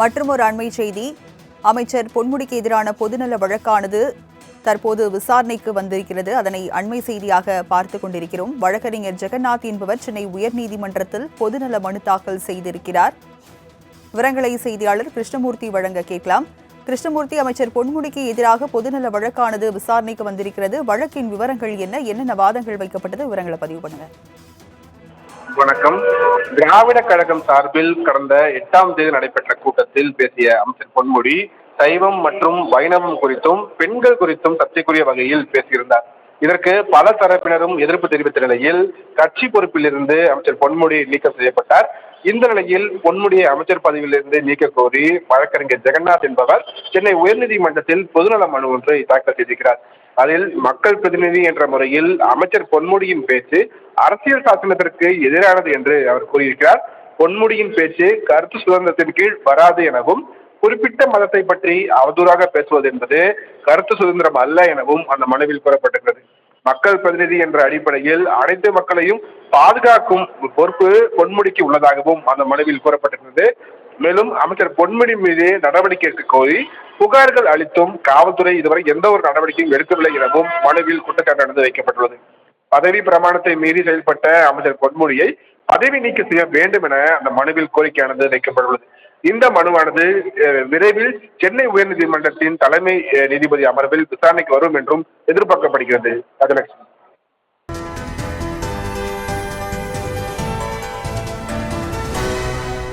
மற்றும் ஒரு அண்மை செய்தி. அமைச்சர் பொன்முடிக்கு எதிரான பொதுநல வழக்கானது தற்போது விசாரணைக்கு வந்திருக்கிறது. அதனை அண்மை செய்தியாக பார்த்து கொண்டிருக்கிறோம். வழக்கறிஞர் ஜெகநாத் என்பவர் சென்னை உயர்நீதிமன்றத்தில் பொதுநல மனு தாக்கல் செய்திருக்கிறார். விவரங்களை செய்தியாளர் கிருஷ்ணமூர்த்தி வழங்க கேட்கலாம். கிருஷ்ணமூர்த்தி அமைச்சர் பொன்முடிக்கு எதிராக பொதுநல வழக்கானது விசாரணைக்கு வந்திருக்கிறது. வழக்கின் விவரங்கள் என்ன? என்னென்ன வாதங்கள் வைக்கப்பட்டது? விவரங்களை பதிவு பண்ணுங்க. வணக்கம். திராவிட கழகம் சார்பில் கடந்த எட்டாம் தேதி நடைபெற்ற கூட்டத்தில் பேசிய அமைச்சர் பொன்முடி சைவம் மற்றும் வைணவம் குறித்தும் பெண்கள் குறித்தும் சர்ச்சைக்குரிய வகையில் பேசியிருந்தார். இதற்கு பல தரப்பினரும் எதிர்ப்பு தெரிவித்த நிலையில் கட்சி பொறுப்பில் இருந்து அமைச்சர் பொன்முடி நீக்கம் செய்யப்பட்டார். இந்த நிலையில் பொன்முடியை அமைச்சர் பதவியிலிருந்து நீக்க கோரி வழக்கறிஞர் ஜெகநாத் என்பவர் சென்னை உயர்நீதிமன்றத்தில் பொதுநல மனு ஒன்றை தாக்கல் செய்திருக்கிறார். அதில் மக்கள் பிரதிநிதி என்ற முறையில் அமைச்சர் பொன்முடியின் பேச்சு அரசியல் சாசனத்திற்கு எதிரானது என்று அவர் கூறியிருக்கிறார். பொன்முடியின் பேச்சு கருத்து சுதந்திரத்தின் கீழ் வராது எனவும் குறிப்பிட்ட மதத்தை பற்றி அவதூறாக பேசுவது என்பது கருத்து சுதந்திரம் அல்ல எனவும் அந்த மனுவில் கூறப்பட்டுள்ளது மக்கள் பிரதிநிதி என்ற அடிப்படையில் அனைத்து மக்களையும் பாதுகாக்கும் பொறுப்பு பொன்முடிக்கு உள்ளதாகவும் அந்த மனுவில் கூறப்பட்டிருந்தது மேலும் அமைச்சர் பொன்முடி மீது நடவடிக்கை எடுக்க கோரி புகார்கள் அளித்தும் காவல்துறை இதுவரை எந்த ஒரு நடவடிக்கையும் எடுக்கவில்லை எனவும் மனுவில் குற்றச்சாட்டானது வைக்கப்பட்டுள்ளது. பதவி பிரமாணத்தை மீறி செயல்பட்ட அமைச்சர் பொன்முடியை பதவி நீக்க செய்ய வேண்டும் என அந்த மனுவில் கோரிக்கையானது வைக்கப்பட்டுள்ளது. இந்த மனுவானது விரைவில் சென்னை உயர்நீதிமன்றத்தின் தலைமை நீதிபதி அமர்வில் விசாரணைக்கு வரும் என்றும் எதிர்பார்க்கப்படுகிறது. கஜலட்சுமி